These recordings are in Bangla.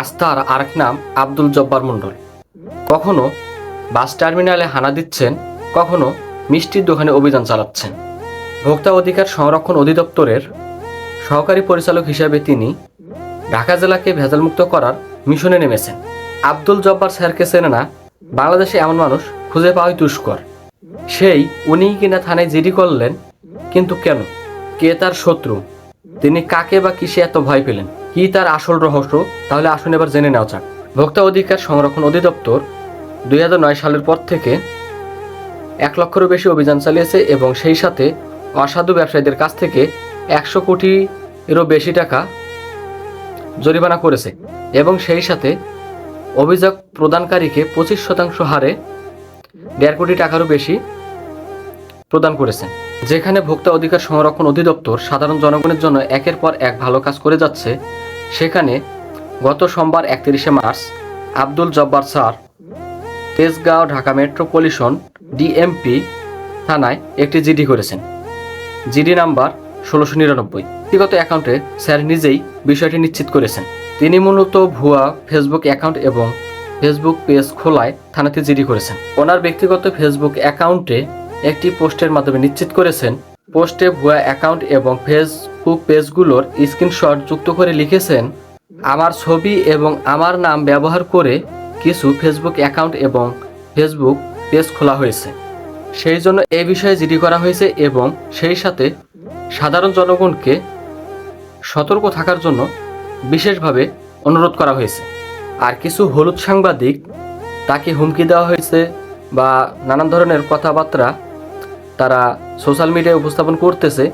আজ তার আরেক নাম আব্দুল জব্বার মণ্ডল। কখনো বাস টার্মিনালে হানা দিচ্ছেন, কখনো মিষ্টির দোকানে অভিযান চালাচ্ছেন। ভোক্তা অধিকার সংরক্ষণ অধিদপ্তরের সহকারী পরিচালক হিসাবে তিনি ঢাকা জেলাকে ভেজালমুক্ত করার মিশনে নেমেছেন। আব্দুল জব্বার স্যারকে চেনে না, বাংলাদেশে এমন মানুষ খুঁজে পাওয়াই দুষ্কর। সেই উনিই কিনা থানায় জিডি করলেন, কিন্তু কেন? কে তার শত্রু? তিনি কাকে বা কিসে এত ভয় পেলেন? কি তার আসল রহস্য, তাহলে আসুন এবার জেনে নেওয়া যাক। ভোক্তা অধিকার সংরক্ষণ অধিদপ্তর দুই নয় সালের পর থেকে এক লক্ষেরও বেশি অভিযান চালিয়েছে এবং সেই সাথে অসাধু ব্যবসায়ীদের কাছ থেকে একশো কোটিরও বেশি টাকা জরিমানা করেছে এবং সেই সাথে অভিযোগ প্রদানকারীকে পঁচিশ শতাংশ হারে দেড় কোটি টাকারও বেশি প্রদান করেছে। যেখানে ভোক্তা অধিকার সংরক্ষণ অধিদপ্তর সাধারণ জনগণের জন্য একের পর এক ভালো কাজ করে যাচ্ছে সেখানে গত সোমবার একত্রিশে March Abdul Jabbar sir Tejgaon Dhaka metropolitan DMP থানায় একটি জিডি করেছেন। জিডি নাম্বার ষোলোশো নিরানব্বই। ব্যক্তিগত অ্যাকাউন্টে স্যার নিজেই বিষয়টি নিশ্চিত করেছেন। তিনি মূলত ভুয়া ফেসবুক অ্যাকাউন্ট এবং ফেসবুক পেজ খোলায় থানাতে জিডি করেছেন। ওনার ব্যক্তিগত ফেসবুক অ্যাকাউন্টে একটি পোস্টের মাধ্যমে নিশ্চিত করেছেন, পোস্টে ভুয়া অ্যাকাউন্ট এবং ফেসবুক পেজগুলোর স্ক্রিনশট যুক্ত করে লিখেছেন, আমার ছবি এবং আমার নাম ব্যবহার করে কিছু ফেসবুক অ্যাকাউন্ট এবং ফেসবুক পেজ খোলা হয়েছে। সেই জন্য এ বিষয়ে জিডি করা হয়েছে এবং সেই সাথে সাধারণ জনগণকে সতর্ক থাকার জন্য বিশেষভাবে অনুরোধ করা হয়েছে। আর কিছু হলুদ সাংবাদিক তাকে হুমকি দেওয়া হয়েছে বা নানান ধরনের কথাবার্তা তারা সোশ্যাল মিডিয়ায় উপস্থাপন করতেছে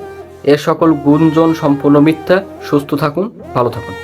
এ সকল গুঞ্জন সম্পূর্ণ মিথ্যা। সুস্থ থাকুন ভালো থাকুন।